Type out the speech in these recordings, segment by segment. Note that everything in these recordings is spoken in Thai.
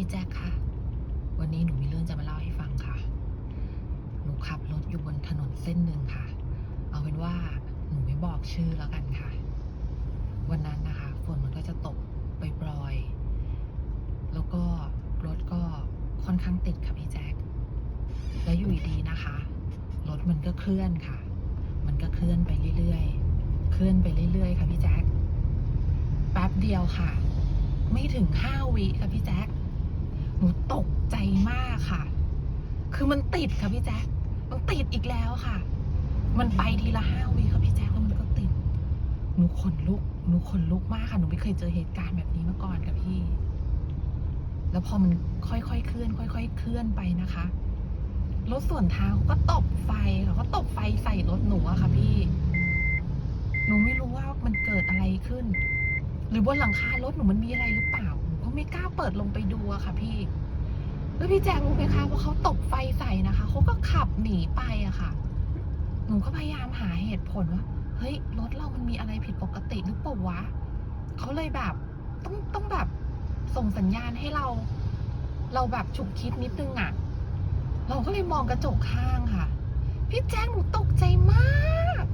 พี่แจ็คค่ะ วันนี้หนูมีเรื่องจะมาเล่าให้ฟังค่ะ หนูขับรถอยู่บนถนนเส้นหนึ่งค่ะ เอาเป็นว่าหนูไม่บอกชื่อแล้วกันค่ะ วันนั้นนะคะฝนมันก็จะตกปล่อยๆแล้วก็รถก็ค่อนข้างติดค่ะพี่แจ็ค แล้วอยู่ดีๆนะคะ รถมันก็เคลื่อนค่ะ มันก็เคลื่อนไปเรื่อยๆ เคลื่อนไปเรื่อยๆ ค่ะพี่แจ็ค แป๊บเดียวค่ะ ไม่ถึงห้าวิค่ะพี่แจ๊ค หนูตกใจมากค่ะ คือมันติดค่ะพี่แจ๊คมันติดอีกแล้วค่ะ มันไปทีละห้าวิค่ะพี่แจ๊คแล้วมันก็ติด หนูขนลุก หนูขนลุกมากค่ะ หนูไม่เคยเจอเหตุการณ์แบบนี้มาก่อนค่ะพี่ แล้วพอมันค่อยๆเคลื่อน ค่อย ๆ เคลื่อนไปนะคะ รถส่วนทางก็ตบไฟค่ะเขาตบไฟใส่รถหนูอะค่ะ พี่ หนูไม่รู้ว่ามันเกิดอะไรขึ้น หรือบนหลังคารถหนูมันมีอะไรหรือเปล่า ก็ไม่กล้าเปิดลงไปดูอะค่ะพี่ แล้วพี่แจงรู้ไหมคะว่าเขาตบไฟใส่นะคะเขาก็ขับหนีไปอะค่ะ หนูก็พยายามหาเหตุผลว่าเฮ้ยรถเรามันมีอะไรผิดปกติหรือเปล่าวะเขาเลยแบบต้องต้องแบบส่งสัญญาณให้เรา เราแบบฉุกคิดนิดนึงอะเราก็เลยมองกระจกข้างค่ะ พี่แจ้งหนูตกใจมาก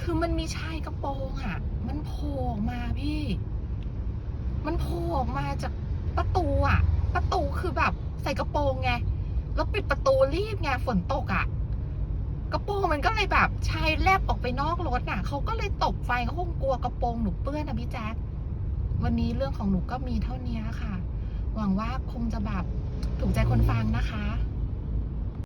คือมันมีชายกระโปรงอะมันโผล่ออกมาพี่ มันโผล่ออกมาจากประตูอะประตูคือแบบใส่กระโปรงไง แล้วปิดประตูรีบไงฝนตกอะกระโปรงมันก็เลยแบบชายแลบออกไปนอกรถน่ะ เขาก็เลยตกไฟเขาคงกลัวกระโปรงหนูเปื้อนนะพี่แจ๊ควันนี้เรื่องของหนูก็มีเท่านี้ค่ะ หวังว่าคงจะแบบถูกใจคนฟังนะคะ